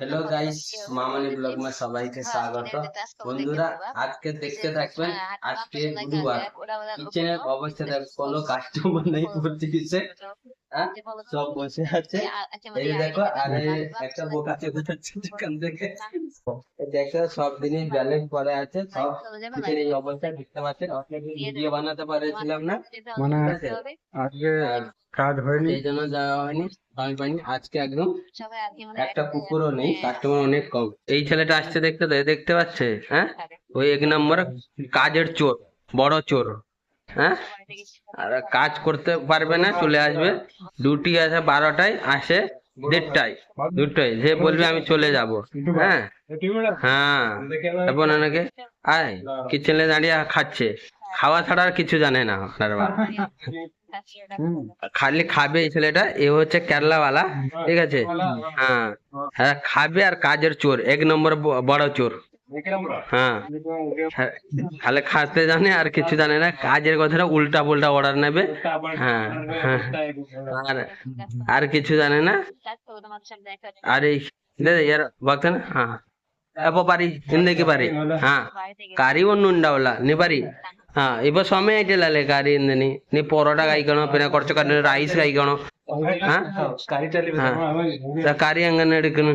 Hello guys Mamani vlog মে সবাইকে স্বাগত। বন্ধুরা আজকে দেখতে থাকবেন আজকে গুরুবার। কিচেনের অবস্থা দেখ কোনো কাস্টমার নেই পড়তেছে হ্যাঁ সব বসে আছে। এই দেখো আর একটা বোকা চেপে যাচ্ছে দোকান থেকে। দেখো সব দিনই ব্যালেন্স করে আছে সব কিচেন এই অবস্থা দেখতে পাচ্ছেন। ভিডিও বানাতে পারেছিলাম না। মানে আজকে কাজ হয়নি। সেই জন্য যাওয়া হয়নি আমি পাইনি। আজকে একদম একটা কুকুরও নেই কাস্টমার অনেক কম। এই ছেলেটা আসছে দেখতে তো দেখতে পাচ্ছে? হ্যাঁ? ওই এক নম্বর কাজের চোর বড় চোর। হ্যাঁ? আর কাজ করতে পারবে না চলে আসবে। ডিউটি আছে বারোটায় আসে দেড়টায় দুটোয় যে বলবে আমি চলে যাব। হ্যাঁ? হ্যাঁ। তারপর ওনাকে আয় কিচেনে দাঁড়িয়ে খাচ্ছে। খাওয়া ছাড়া আর কিছু জানে না আপনার বাবা খালি খাবে এই ছেলেটা এ হচ্ছে কেরালাওয়ালা ঠিক আছে? হ্যাঁ। হ্যাঁ। খাবে আর কাজের চোর এক নম্বর বড় চোর। হ্যাঁ তাহলে খাতে জানে আর কিছু জানে না কাজের কথাটা উল্টা পুল্টা অর্ডার নেবে হ্যাঁ হ্যাঁ আর আর কিছু জানে না আর এই यार वक्त ना हाँ अब पारी हिंदी के पारी हाँ कारी वो नुंडा वाला नहीं पारी हाँ इब स्वामी ऐटे लाले कारी इंदनी नहीं पोरोटा काई करनो पिना कोर्चो करने राइस काई करनो हाँ कारी चली हाँ कारी अंगने डिकने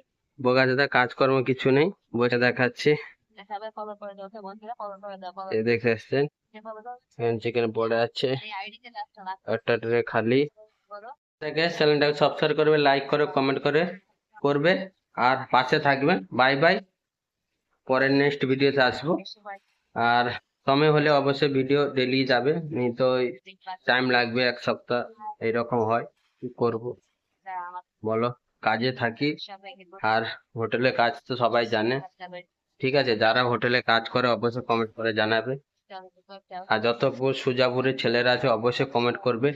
বোকা দাদা কাজকর্ম কিছু নেই বসে দেখাচ্ছি। এই দেখে এসছেন চিকেন পড়ে আছে। একটা ট্রে খালি। চ্যানেলটাকে সাবস্ক্রাইব করবে লাইক করে কমেন্ট করে করবে আর পাশে থাকবেন। বাই বাই পরের নেক্সট ভিডিওতে আসব। আর সময় হলে অবশ্যই ভিডিও ডেলি যাবে নি তো টাইম লাগবে এক সপ্তাহ এইরকম হয়। কি করব? বলো। কাজে থাকি। আর হোটেলে কাজ তো সবাই জানে। ঠিক আছে যারা হোটেলে কাজ করে অবশ্যই কমেন্ট করে জানাবে। আর যত সুজাপুরের ছেলেরা আছে অবশ্যই কমেন্ট করবে।